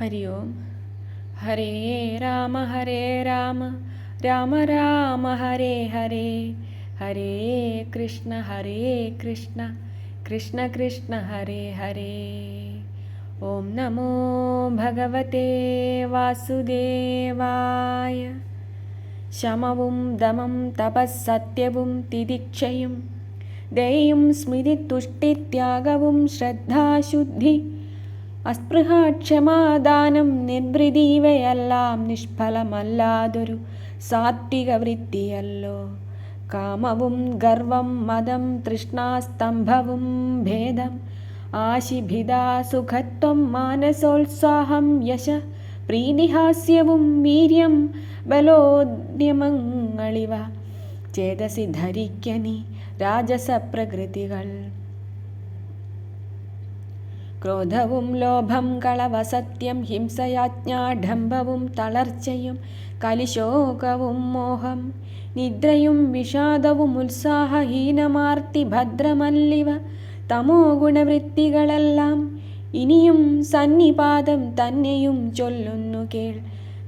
हरि ओम्। हरे राम हरे राम राम राम हरे हरे। हरे कृष्ण हरे कृष्ण कृष्ण कृष्ण हरे हरे। ॐ नमो भगवते वासुदेवाय। शमवुं दमं तपःसत्यवुं तिदिक्षयुं। देयुं स्मृतितुष्टित्यागवुं श्रद्धाशुद्धि। അസ്പൃഹ ക്ഷമാദാനം നിർവൃതി ഇവയെല്ലാം നിഷ്ഫലമല്ലാതൊരു സാത്വിക വൃത്തിയല്ലോ കാമവും ഗർവം മതം തൃഷ്ണാസ്തംഭവും ഭേദം ആശിഭിത സുഖത്വം മാനസോത്സാഹം യശ പ്രീതിഹാസ്യവും വീര്യം ബലോദ്യമങ്ങളിവ. ചേതസി ധരിക്കനി രാജസപ്രകൃതികൾ. ക്രോധവും ലോഭം കളവ കളവസത്യം ഹിംസയാജ്ഞാഢംഭവും തളർച്ചയും കലിശോകവും മോഹം നിദ്രയും വിഷാദവും ഉത്സാഹഹീനമാർത്തി ഭദ്രമല്ലിവ തമോ ഗുണവൃത്തികളെല്ലാം ഇനിയും സന്നിപാതം തന്നെയും ചൊല്ലുന്നു കേൾ.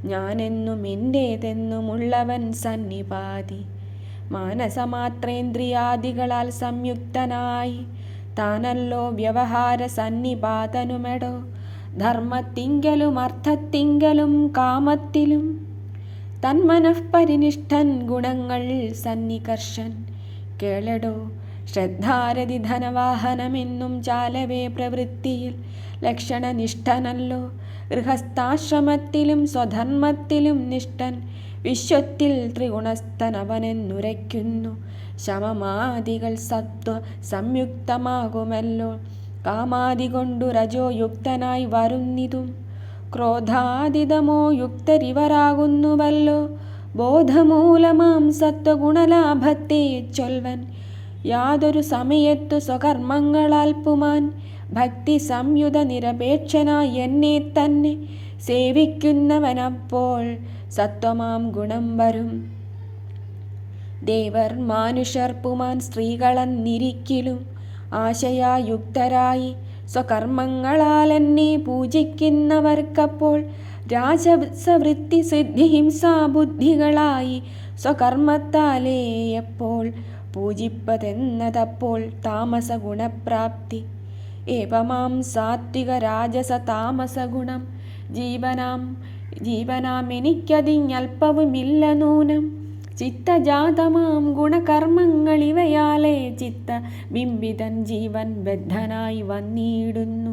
ഞാനെന്നും എന്റേതെന്നുമുള്ളവൻ സന്നിപാതി. മാനസമാത്രേന്ദ്രിയാദികളാൽ സംയുക്തനായി താനല്ലോ വ്യവഹാര സന്നിപാതനുമെടോ. ധർമ്മത്തിങ്കലും അർത്ഥത്തിങ്കലും കാമത്തിലും. തന്മനഃപരിനിഷ്ഠൻ ഗുണങ്ങൾ സന്നികർഷൻ. കേളടോ ശ്രദ്ധാരതി ധനവാഹനമെന്നും ചാലവേ പ്രവൃത്തിയിൽ ലക്ഷണനിഷ്ഠനല്ലോ. ഗൃഹസ്ഥാശ്രമത്തിലും സ്വധർമ്മത്തിലും നിഷ്ഠൻ വിശ്വത്തിൽ ത്രിഗുണസ്ഥനവനെന്നുരയ്ക്കുന്നു. ശമമാദികൾ സത്വ സംയുക്തമാകുമല്ലോ. കാമാദി കൊണ്ടു രജോയുക്തനായി വരുന്നിതും. ക്രോധാതിതമോ യുക്തരിവരാകുന്നുവല്ലോ ബോധമൂലമാം സത്വഗുണലാഭത്തെ ചൊൽവൻ. യാതൊരു സമയത്തു സ്വകർമ്മങ്ങളാൽ പുമാൻ ഭക്തി സംയുത നിരപേക്ഷനായി എന്നെ തന്നെ സേവിക്കുന്നവനപ്പോൾ സത്വമാം ഗുണം വരും. ദേവർ മാനുഷർ പുമാൻ സ്ത്രീകളെന്നിരിക്കിലും ആശയായുക്തരായി സ്വകർമ്മങ്ങളാൽ എന്നെ പൂജിക്കുന്നവർക്കപ്പോൾ രാജസവൃത്തി സിദ്ധി ഹിംസാബുദ്ധികളായി സ്വകർമ്മത്താലേ എപ്പോൾ പൂജിപ്പതെന്നതപ്പോൾ താമസ ഗുണപ്രാപ്തി ഏവമാം സാത്വിക രാജസ താമസ ഗുണം ജീവനാം ജീവനാം എനിക്കതിഞ്ഞൽപ്പവുമില്ല നൂനം. ചിത്തജാതമാം ഗുണകർമ്മങ്ങളിവയാലേ ചിത്ത ബിംബിതൻ ജീവൻ ബദ്ധനായി വന്നിടുന്നു.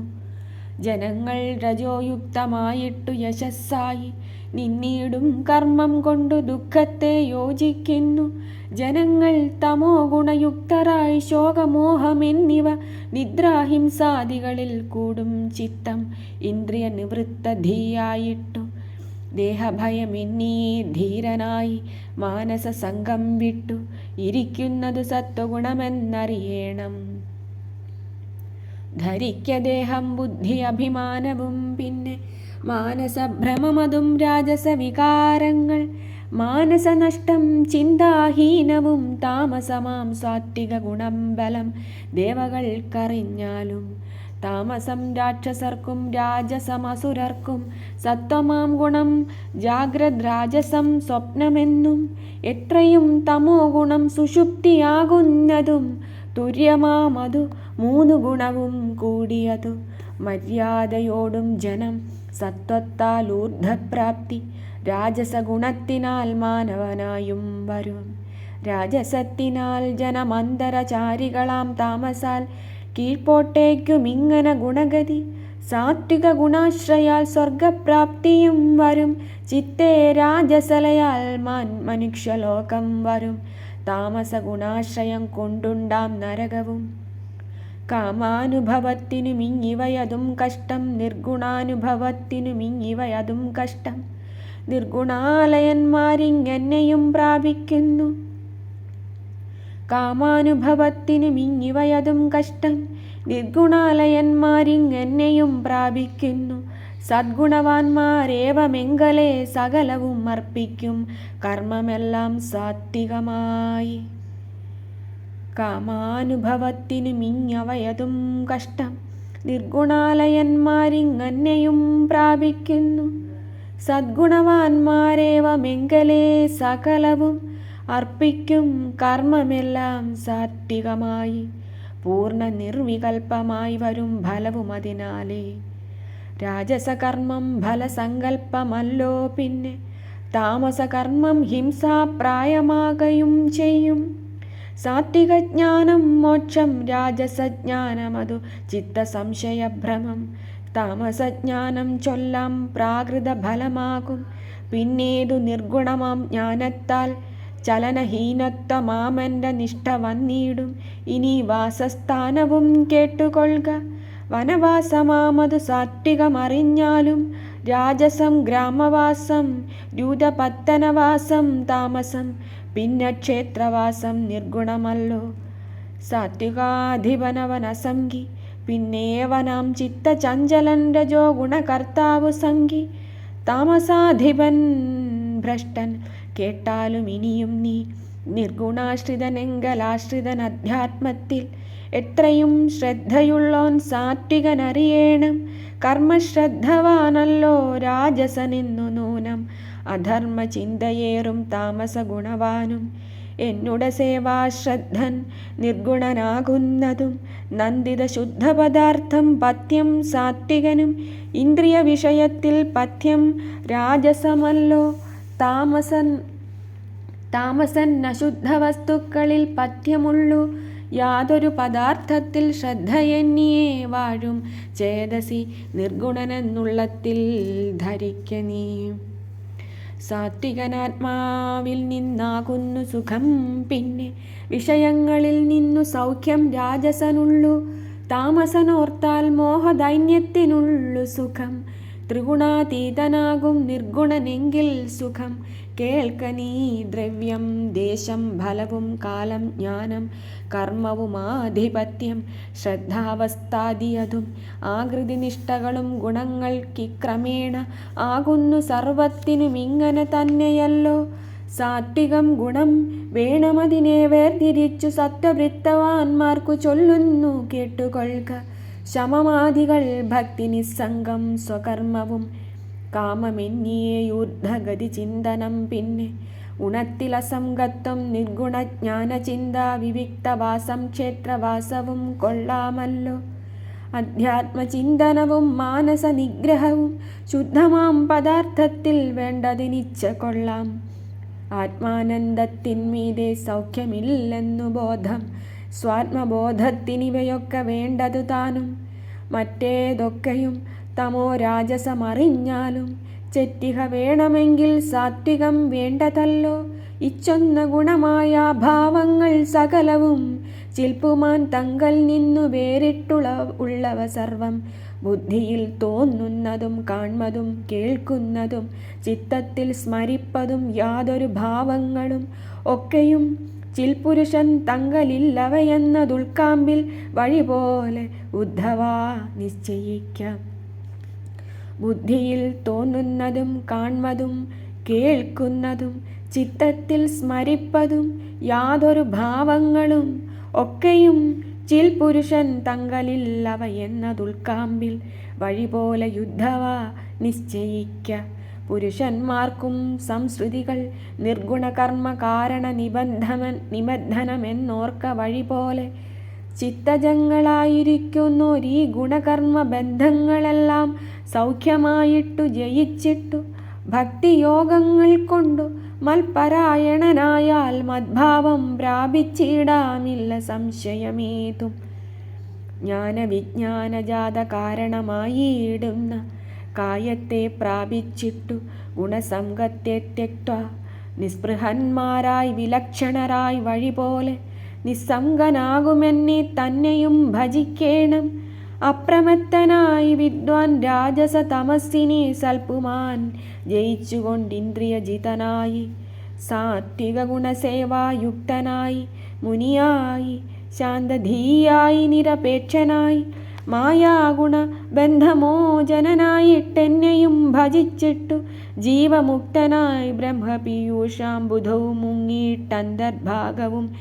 ജനങ്ങൾ രജോയുക്തമായിട്ടു യശസ്സായി നിന്നീടും കർമ്മം കൊണ്ടു ദുഃഖത്തെ യോജിക്കുന്നു. ജനങ്ങൾ തമോ ഗുണയുക്തരായി ശോകമോഹമെന്നിവ നിദ്രാഹിംസാദികളിൽ കൂടും ചിത്തം ഇന്ദ്രിയ നിവൃത്തധീയായിട്ടു ദേഹഭയമെന്നീ ധീരനായി മാനസ സംഘം വിട്ടു. ഇരിക്കുന്നതു സത്വഗുണമെന്നറിയണം. ധരിക്ക ദേഹം ബുദ്ധി അഭിമാനവും പിന്നെ മാനസഭ്രമമതും രാജസവികാരങ്ങൾ. മാനസനഷ്ടം ചിന്താഹീനവും താമസമാം സാത്വിക ഗുണം ബലം ദേവകൾക്കറിഞ്ഞാലും താമസം രാക്ഷസർക്കും രാജസമസുരർക്കും. സത്വമാം ഗുണം ജാഗ്രത് രാജസം സ്വപ്നമെന്നും. എത്രയും തമോ ഗുണം സുഷുപ്തിയാകുന്നതും. തുര്യമാമതു മൂന്നു ഗുണവും കൂടിയതു. മര്യാദയോടും ജനം സത്വത്താൽ ഊർധപ്രാപ്തി. രാജസഗുണത്തിനാൽ മാനവനായും വരും രാജസത്തിനാൽ ജനമന്തരചാരികളാം താമസാൽ കീഴ്പോട്ടേക്കും ഇങ്ങനെ ഗുണഗതി. സാത്വിക ഗുണാശ്രയാൽ സ്വർഗപ്രാപ്തിയും വരും. ചിത്തേ രാജസലയാൽ മാൻ മനുഷ്യലോകം വരും. താമസ ഗുണാശ്രയം കൊണ്ടുണ്ടാം നരകവും. കാമാനുഭവത്തിനു മിങ്ങിവയതും കഷ്ടം. നിർഗുണാനുഭവത്തിനു മിങ്ങിവയതും കഷ്ടം. നിർഗുണാലയന്മാരിങ്ങെന്നെയും പ്രാപിക്കുന്നു. കാമാനുഭവത്തിനു മിങ്ങിവയതും കഷ്ടം. നിർഗുണാലയന്മാരിങ്ങെന്നെയും പ്രാപിക്കുന്നു. സദ്ഗുണവാന്മാരേവമെങ്കലെ സകലവും അർപ്പിക്കും. കർമ്മമെല്ലാം സാത്വികമായി. കാമാനുഭവത്തിനു മിങ്ങവയതും കഷ്ടം. നിർഗുണാലയന്മാരിങ്ങന്നെയും പ്രാപിക്കുന്നു. സദ്ഗുണവാന്മാരേവമെങ്കലേ സകലവും അർപ്പിക്കും കർമ്മമെല്ലാം സാത്വികമായി. പൂർണ നിർവികൽപ്പമായി വരും ഫലവും അതിനാലേ. രാജസകർമ്മം ഫലസങ്കൽപ്പമല്ലോ പിന്നെ. താമസകർമ്മം ഹിംസാപ്രായമാകയും ചെയ്യും. സാത്വികജ്ഞാനം മോക്ഷം രാജസജ്ഞാനം രാജസജ്ഞാനമതു ചിത്തസംശയഭ്രമം. താമസജ്ഞാനം ചൊല്ലാം പ്രാകൃത ഫലമാകും പിന്നേതു നിർഗുണമാം ജ്ഞാനത്താൽ ചലനഹീനത്വമാമന്റെ നിഷ്ഠ വന്നിടും. ഇനി വാസസ്ഥാനവും കേട്ടുകൊള്ളുക. വനവാസമാമതു സാത്വികമറിഞ്ഞാലും രാജസം ഗ്രാമവാസം രൂതപത്തനവാസം താമസം പിന്നെ ക്ഷേത്രവാസം നിർഗുണമല്ലോ. സാത്വികാധിപനവനസംഗി പിന്നേവനാം ചിത്തചഞ്ചലൻ രജോ ഗുണകർത്താവു സംഗി. താമസാധിപൻ ഭ്രഷ്ടൻ കേട്ടാലും ഇനിയും നീ നിർഗുണാശ്രിതനെങ്കലാശ്രിതൻ അധ്യാത്മത്തിൽ എത്രയും ശ്രദ്ധയുള്ളോൻ സാത്വികനറിയേണം. കർമ്മശ്രദ്ധവാനല്ലോ രാജസനെന്നു നൂനം. അധർമ്മ ചിന്തയേറും താമസ ഗുണവാനും എന്നുടെ സേവാശ്രദ്ധൻ നിർഗുണനാകുന്നതും. നന്ദിത ശുദ്ധപദാർത്ഥം പഥ്യം സാത്വികനും. ഇന്ദ്രിയ വിഷയത്തിൽ പഥ്യം രാജസമല്ലോ. താമസൻ താമസൻ നശുദ്ധ വസ്തുക്കളിൽ പഥ്യമുള്ളു. യാതൊരു പദാർത്ഥത്തിൽ ശ്രദ്ധയെന്നിയേ വാഴും. ചേതസി നിർഗുണനെന്നുള്ളത്തിൽ ധരിക്ക നീ. സാത്വികനാത്മാവിൽ നിന്നാകുന്നു സുഖം. പിന്നെ വിഷയങ്ങളിൽ നിന്നു സൗഖ്യം രാജസനുള്ളു. താമസനോർത്താൽ മോഹദൈന്യത്തിനുള്ളു സുഖം. ത്രിഗുണാതീതനാകും നിർഗുണനെങ്കിൽ സുഖം. കേൾക്ക നീ ദ്രവ്യം ദേശം ഫലവും കാലം ജ്ഞാനം കർമ്മവുമാധിപത്യം ശ്രദ്ധാവസ്ഥാദിയതും ആകൃതിനിഷ്ഠകളും ഗുണങ്ങൾക്ക് ക്രമേണ ആകുന്നു സർവത്തിനും ഇങ്ങനെ തന്നെയല്ലോ. സാത്വികം ഗുണം വേണമതിനെ വേർതിരിച്ചു സത്വവൃത്തവാന്മാർക്കു ചൊല്ലുന്നു കേട്ടുകൊള്ളുക ശമമാദികൾ ഭക്തി നിസ്സംഗം സ്വകർമ്മവും. കാമമെന്നിയേയൂർദ്ധഗതി ചിന്തനം പിന്നെ. ഉണത്തിലസംഗത്വം നിർഗുണജ്ഞാനചിന്ത വിവിക്തവാസം ക്ഷേത്രവാസവും കൊള്ളാമല്ലോ. അധ്യാത്മചിന്തനവും മാനസ നിഗ്രഹവും ശുദ്ധമാം പദാർത്ഥത്തിൽ വേണ്ടതിനിച്ച കൊള്ളാം. ആത്മാനന്ദത്തിന്മീതെ സൗഖ്യമില്ലെന്നു ബോധം. സ്വാത്മബോധത്തിനിവയൊക്കെ വേണ്ടതു താനും. മറ്റേതൊക്കെയും തമോ രാജസമറിഞ്ഞാലും ചെറ്റിക വേണമെങ്കിൽ സാത്വികം വേണ്ടതല്ലോ. ഇച്ചൊന്ന ഗുണമായ ഭാവങ്ങൾ സകലവും ചിൽപ്പുമാൻ തങ്കൽ നിന്നു വേറിട്ടുള്ള ഉള്ളവ സർവം ബുദ്ധിയിൽ തോന്നുന്നതും കാൺമതും കേൾക്കുന്നതും ചിത്തത്തിൽ സ്മരിപ്പതും യാതൊരു ഭാവങ്ങളും ഒക്കെയും ചിൽപുരുഷൻ തങ്കലില്ലവയെന്നതുൾക്കാമ്പിൽ വഴി പോലെ ഉദ്ധവാ നിശ്ചയിക്കാം. ബുദ്ധിയിൽ തോന്നുന്നതും കാൺമതും കേൾക്കുന്നതും ചിത്തത്തിൽ സ്മരിപ്പതും യാതൊരു ഭാവങ്ങളും ഒക്കെയും ചിൽപുരുഷൻ തങ്കലില്ലവയെന്നതുൾക്കാമ്പിൽ വഴി പോലെ യുദ്ധവാ നിശ്ചയിക്ക. പുരുഷന്മാർക്കും സംസ്കൃതികൾ നിർഗുണകർമ്മ കാരണ നിബന്ധമൻ നിബന്ധനമെന്നോർക്ക വഴി പോലെ ചിത്തജങ്ങളായിരിക്കുന്നൊരീ ഗുണകർമ്മ ബന്ധങ്ങളെല്ലാം. സൗഖ്യമായിട്ടു ജയിച്ചിട്ടു ഭക്തിയോഗങ്ങൾ കൊണ്ടു മൽപരായണനായാൽ മദ്ഭാവം പ്രാപിച്ചിടാമില്ല സംശയമേതും. ജ്ഞാനവിജ്ഞാനജാത കാരണമായിടുന്ന കായത്തെ പ്രാപിച്ചിട്ടു ഗുണസംഗത്തെ ത്യക്ത നിസ്പൃഹന്മാരായി വിലക്ഷണരായി വഴി പോലെ നിസ്സംഗനാകുമെന്നെ തന്നെയും ഭജിക്കേണം. അപ്രമത്തനായി വിദ്വാൻ രാജസ തമസ്സിനെ സൽപ്പുമാൻ ജയിച്ചുകൊണ്ടിന്ദ്രിയജിതനായി. സാത്വിക ഗുണസേവായുക്തനായി മുനിയായി ശാന്തധീയായി നിരപേക്ഷനായി മായാഗുണ ബന്ധമോചനനായിട്ടെന്നെയും ഭജിച്ചിട്ടു. ജീവമുക്തനായി ബ്രഹ്മപീയൂഷാംബുധവും മുങ്ങിയിട്ടന്തർഭാഗവും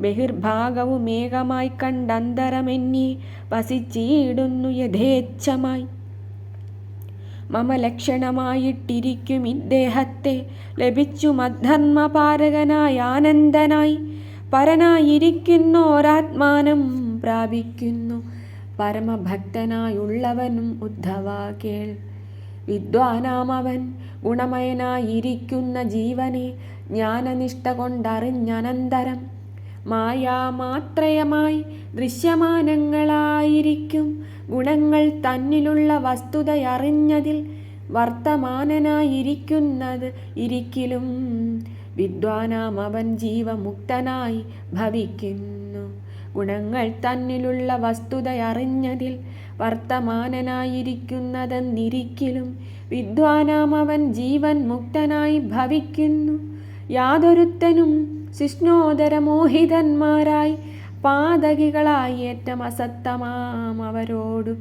ബഹിർഭാഗവും ഏകമായി കണ്ടന്തരമെന്നി വസിച്ചിടുന്നു യഥേച്ഛമായി. മമ ലക്ഷണമായിട്ടിരിക്കും ഇദ്ദേഹത്തെ. ലഭിച്ചു മദ്ധർമ്മപാരകനായി ആനന്ദനായി. പരനായിരിക്കുന്നോരാത്മാനം പ്രാപിക്കുന്നു. പരമഭക്തനായുള്ളവനും ഉദ്ധവ കേൾ. വിദ്വാനാമവൻ ഗുണമയനായിരിക്കുന്ന ജീവനെ ജ്ഞാനനിഷ്ഠ കൊണ്ടറിഞ്ഞനന്തരം മായാമാത്രയമായി ദൃശ്യമാനങ്ങളായിരിക്കും. ഗുണങ്ങൾ തന്നിലുള്ള വസ്തുതയറിഞ്ഞതിൽ വർത്തമാനനായിരിക്കുന്നത് ഇരിക്കിലും. വിദ്വാനാം അവൻ ജീവമുക്തനായി ഭവിക്കുന്നു ഗുണങ്ങൾ തന്നിലുള്ള വസ്തുതയറിഞ്ഞതിൽ വർത്തമാനനായിരിക്കുന്നതെന്നിരിക്കലും വിദ്വാനാം അവൻ ജീവൻ മുക്തനായി ഭവിക്കുന്നു. യാതൊരുത്തനും ശിഷ്ണോദരമോഹിതന്മാരായി പാതകികളായി ഏറ്റം അസത്തമാം അവരോടു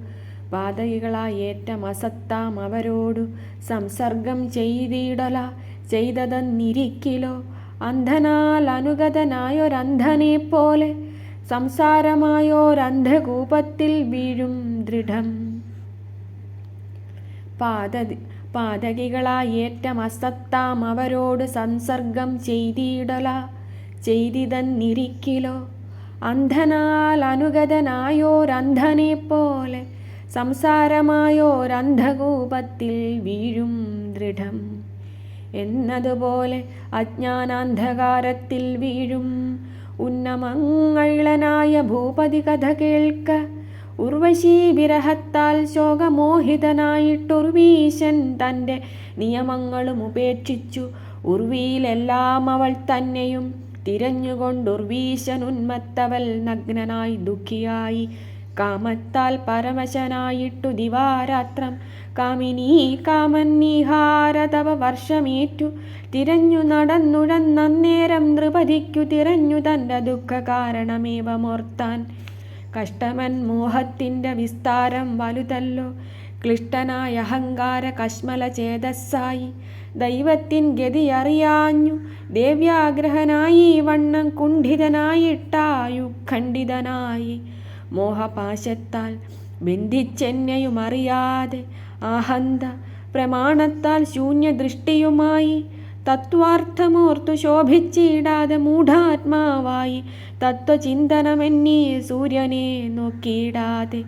പാതകികളായി ഏറ്റം അസത്താം അവരോടു സംസർഗം ചെയ്തിടല ചെയ്തതെന്നിരിക്കിലോ. അന്ധനാൽ അനുഗതനായൊരന്ധനെ പോലെ സംസാരമായോരന്ധകൂപത്തിൽ വീഴും ദൃഢം. പാത പാതകികളായേറ്റം അസത്താം അവരോട് സംസർഗം ചെയ്തിടല ചെയ്തിതന്നിരിക്കിലോ. അന്ധനാൽ പോലെ സംസാരമായോരന്ധകൂപത്തിൽ വീഴും ദൃഢം. എന്നതുപോലെ അജ്ഞാനാന്ധകാരത്തിൽ വീഴും ഉന്നമങ്ങളിളനായ ഭൂപതി കഥ കേൾക്ക. ഉർവശീ വിരഹത്താൽ ശോകമോഹിതനായിട്ടുർവീശൻ തന്റെ നിയമങ്ങളും ഉപേക്ഷിച്ചു. ഉർവിയിലെല്ലാം അവൾ തന്നെയും തിരഞ്ഞുകൊണ്ടുർവീശൻ ഉന്മത്തവൽ നഗ്നനായി ദുഃഖിയായി. കാമത്താൽ പരമശനായിട്ടു ദിവാരാത്രം കാമിനീ കാമന്നിഹാര തവ വർഷമേറ്റു. തിരഞ്ഞു നടന്നുഴന്നേരം നൃപതിക്കു തിരഞ്ഞു തന്റെ ദുഃഖ കാരണമേവമോർത്താൻ കഷ്ടമൻ മോഹത്തിന്റെ വിസ്താരം വലുതല്ലോ. ക്ലിഷ്ടനായ അഹങ്കാര കശ്മല ചേതസ്സായി. ദൈവത്തിൻ ഗതി അറിയാഞ്ഞു. ദേവ്യാഗ്രഹനായി വണ്ണം കുണ്ഠിതനായിട്ടായു ഖണ്ഡിതനായി. മോഹപാശത്താൽ ബന്ധിച്ചെന്നെയുമറിയാതെ ആഹന്ത പ്രമാണത്താൽ ശൂന്യദൃഷ്ടിയുമായി തത്വാർത്ഥമോർത്തു ശോഭിച്ചിടാതെ മൂഢാത്മാവായി തത്വചിന്തനമെന്നീ സൂര്യനെ നോക്കിയിടാതെ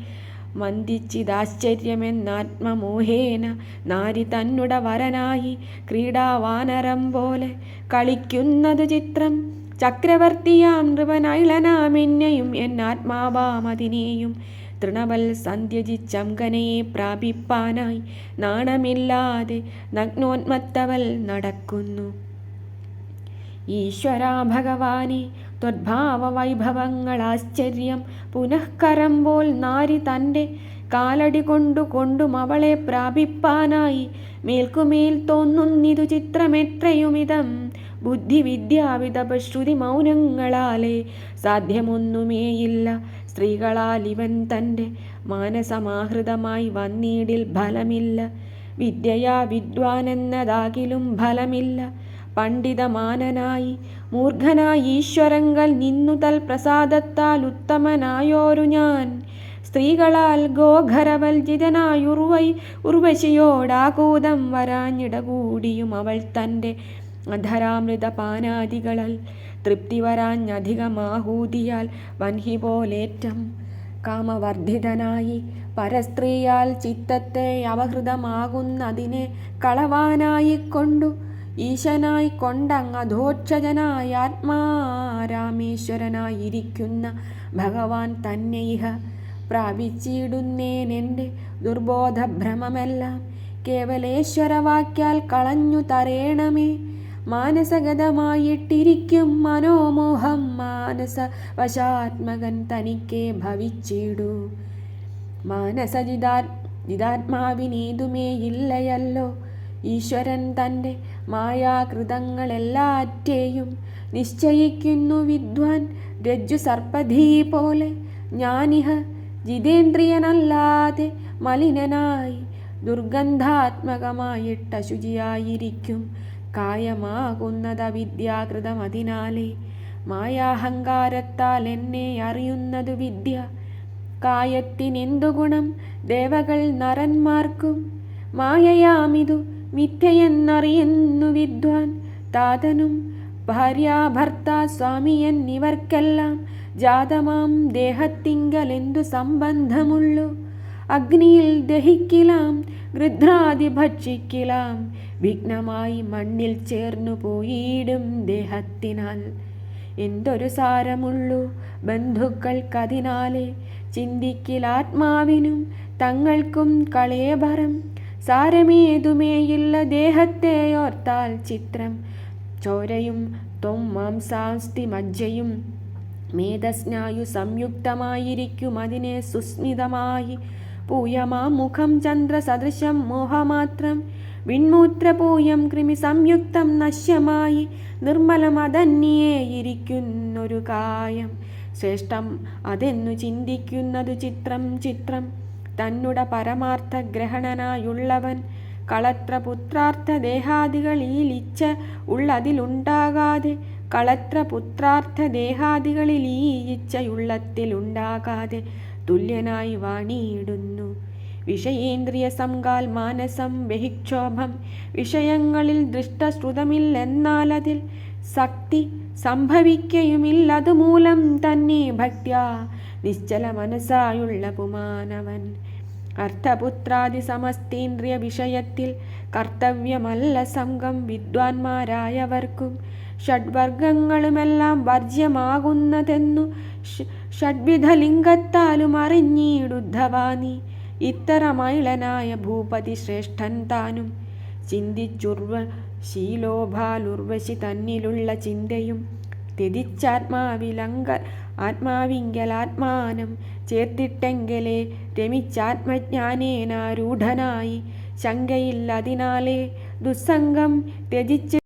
മന്ദിച്ചിതാശ്ചര്യമെന്നാത്മമോഹേന നാരി തന്നുട വരനായി ക്രീഡാവാനരം പോലെ കളിക്കുന്നതു ചിത്രം. ചക്രവർത്തിയാം നൃപനൈളനാമെന്നെയും എന്നാത്മാവാമതിനെയും തൃണവൽ സന്ധ്യജിച്ചങ്കനയെ പ്രാപിപ്പാനായി നാണമില്ലാതെ നഗ്നോന്മത്തവൽ നടക്കുന്നു. ഈശ്വരാ ഭഗവാനെ ത്വദ്ഭാവ വൈഭവങ്ങൾ ആശ്ചര്യം. പുനഃകരമ്പോൾ നാരി തന്റെ കാലടി കൊണ്ടു കൊണ്ടും അവളെ പ്രാപിപ്പാനായി. മേൽക്കുമേൽ തോന്നുന്നിതു ചിത്രമെത്രയുമിതം. ബുദ്ധിവിദ്യാവിധപശ്രുതി മൗനങ്ങളാലേ സാധ്യമൊന്നുമേയില്ല. സ്ത്രീകളാൽ ഇവൻ തന്റെ മാനസമാഹൃതമായി വന്നീടിൽ ഫലമില്ല. വിദ്യയാ വിദ്വാനെന്നതാകിലും ഫലമില്ല. പണ്ഡിതമാനനായി മൂർഖനായി ഈശ്വരങ്കൽ നിന്നു തൽ പ്രസാദത്താൽ ഉത്തമനായോരു ഞാൻ. സ്ത്രീകളാൽ ഗോഘരവൽജിതനായുർവൈ ഉർവശിയോടാകൂതം വരാഞ്ഞിടകൂടിയും അവൾ തന്റെ അധരാമൃതപാനാദികളാൽ തൃപ്തി വരാഞ്ഞധികമാഹൂതിയാൽ വൻഹി പോലേറ്റം കാമവർദ്ധിതനായി പരസ്ത്രീയാൽ ചിത്തത്തെ അവഹൃതമാകുന്നതിനെ കളവാനായിക്കൊണ്ടു ഈശനായി കൊണ്ടങ്ങധോക്ഷജനായ ആത്മാരാമേശ്വരനായിരിക്കുന്ന ഭഗവാൻ തന്നെ ഇഹ പ്രാപിച്ചിടുന്നേനെന്റെ ദുർബോധഭ്രമമെല്ലാം കേവലേശ്വരവാക്യാൽ കളഞ്ഞു തരേണമേ. മാനസഗതമായിട്ടിരിക്കും മനോമോഹം. മാനസ വശാത്മകൻ തനിക്കേ ഭവിച്ചിടൂ. മാനസജിതാ ജിതാത്മാവിനേതുമേയില്ലയല്ലോ. ഈശ്വരൻ തന്റെ മായാകൃതങ്ങളെല്ലാറ്റേയും നിശ്ചയിക്കുന്നു വിദ്വാൻ. രജ്ജു സർപ്പധീ പോലെ ഞാനിഹ ജിതേന്ദ്രിയനല്ലാതെ മലിനനായി ദുർഗന്ധാത്മകമായിട്ട കായമാകുന്നത് വിദ്യാകൃതം അതിനാലേ മായാഹങ്കാരത്താൽ എന്നെ അറിയുന്നതു വിദ്യ. കായത്തിനെന്തു ഗുണം ദേവകൾ നരന്മാർക്കും. മായയാമിതു മിഥ്യയെന്നറിയുന്നു വിദ്വാൻ. താതനും ഭാര്യാഭർത്ത സ്വാമി എന്നിവർക്കെല്ലാം ജാതമാം ദേഹത്തിങ്കലെന്തു സംബന്ധമുള്ളു? അഗ്നിയിൽ ദഹിക്കിലാം ഗൃധ്രാതി ഭക്ഷിക്കിലാം. വിഘ്നമായി മണ്ണിൽ ചേർന്നു പോയിടും ദേഹത്തിനാൽ. എന്തൊരു സാരമുള്ളു ബന്ധുക്കൾക്കതിനാലെ. ചിന്തിക്കിലാത്മാവിനും തങ്ങൾക്കും കളേബരം. സാരമേതുമേയില്ല ദേഹത്തെ ഓർത്താൽ ചിത്രം. ചോരയും ത്വം മാംസാസ്തി മജ്ജയും മേധസ്നായു സംയുക്തമായിരിക്കും അതിനെ സുസ്മിതമായി മുഖം ചന്ദ്രസദൃശം മോഹമാത്രം. വിൺമൂത്രപൂയം കൃമി സംയുക്തം നശ്യമായി. നിർമ്മലമതന്യേ ഇരിക്കുന്നൊരു കായം. ശ്രേഷ്ഠം അതെന്നു ചിന്തിക്കുന്നതു ചിത്രം ചിത്രം. തന്നുട പരമാർത്ഥ ഗ്രഹണനായുള്ളവൻ കളത്ര പുത്രാർത്ഥ ഈ ലിച്ച ഉള്ളതിലുണ്ടാകാതെ. കളത്ര പുത്രാർത്ഥ ദേഹാദികളിൽ ഈ ഇച്ഛയുള്ളത്തിലുണ്ടാകാതെ തുല്യനായി വാണിയിടുന്നു. വിഷയേന്ദ്രിയ സംകാൽ മാനസം ബഹിക്ഷോഭം. വിഷയങ്ങളിൽ ദൃഷ്ടശ്രുതമില്ലെന്നാലതിൽ ശക്തി സംഭവിക്കയുമില്ലതുമൂലം തന്നെ ഭക്യ നിശ്ചല മനസ്സായുള്ള പുമാനവൻ. അർത്ഥപുത്രാദി സമസ്തേന്ദ്രിയ വിഷയത്തിൽ കർത്തവ്യമല്ല സംഘം. വിദ്വാൻമാരായവർക്കും ഷഡ്വർഗങ്ങളുമെല്ലാം വർജ്യമാകുന്നതെന്നു ഷഡ്വിധ ലിംഗത്താലും അറിഞ്ഞിടുദ്ധവാനി ഇത്തരമൈളനായ ഭൂപതി ശ്രേഷ്ഠൻ താനും ചിന്തിച്ചുർവ ശീലോഭാലുർവശി തന്നിലുള്ള ചിന്തയും ത്യജിച്ചാത്മാവിലങ്ക ആത്മാവിങ്കലാത്മാനം ചേർത്തിട്ടെങ്കിലേ രമിച്ചാത്മജ്ഞാനേനാരൂഢനായി. ശങ്കയില്ലതിനാലേ ദുസ്സംഗം ത്യജിച്ച്